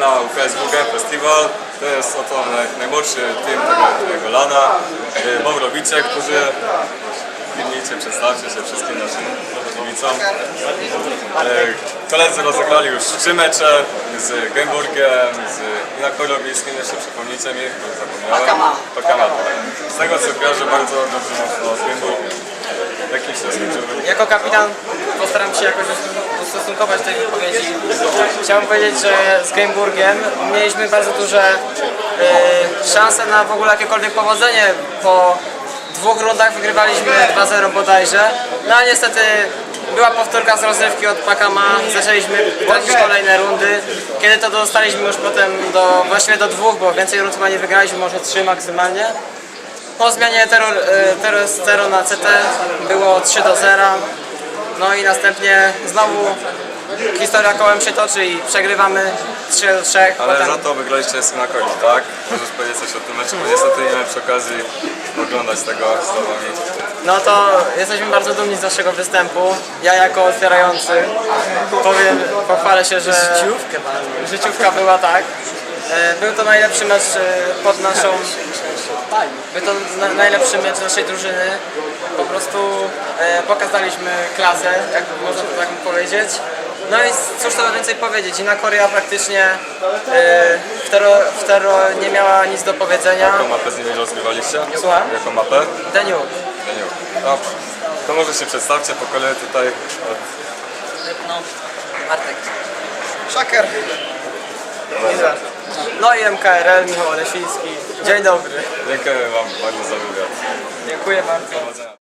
na UKSW Game Festival. To jest oto naj, najmłodszy team tego, tego lana. E, Bobrowicie, którzy filmijcie, przedstawcie się wszystkim naszym kibicom. E, Koledzy rozegrali już trzy mecze z Gemburgiem, z Inakorowickim, jeszcze przypomnijcie mi, bo zapomniałem. Pakama. Pakama. Z tego co kojarzę bardzo dobrze mocno z Gemburgiem. Jakiś się skończył wynik? Jako kapitan postaram się jakoś ustosunkować do tej wypowiedzi. Chciałbym powiedzieć, że z Gameburgiem mieliśmy bardzo duże y, szanse na w ogóle jakiekolwiek powodzenie. Po dwóch rundach wygrywaliśmy 2-0 bodajże. No a niestety była powtórka z rozrywki od Pakama, zaczęliśmy tracić kolejne rundy. Kiedy to dostaliśmy już potem do, właściwie do dwóch, bo więcej rund chyba nie wygraliśmy, może trzy maksymalnie. Po zmianie terror, e, terror Zero na CT było 3 do 0. No i następnie znowu historia kołem się toczy i przegrywamy 3 do 3. Ale Potem, za to wygraliście Inakowi, tak? Możesz powiedzieć coś o tym meczu, bo niestety nie miałem przy okazji oglądać tego z tobami. no to jesteśmy bardzo dumni z naszego występu. Ja jako otwierający powiem, pochwalę się, że życiówka była tak. E, Był to najlepszy mecz e, pod naszą Był to na, najlepszy mecz naszej drużyny. Po prostu e, pokazaliśmy klasę, jak można to tak powiedzieć. No i cóż to więcej powiedzieć, inna Korea praktycznie e, w, tero, w tero nie miała nic do powiedzenia. Jaką mapę z nimi rozgrywaliście? Słucham? Jaką mapę? Dobrze. To może się przedstawcie po kolei tutaj. no, Artek. Szaker. No i MKRL, Michał Olesiński. Dzień dobry. Dziękuję wam bardzo za wywiad. Dziękuję bardzo.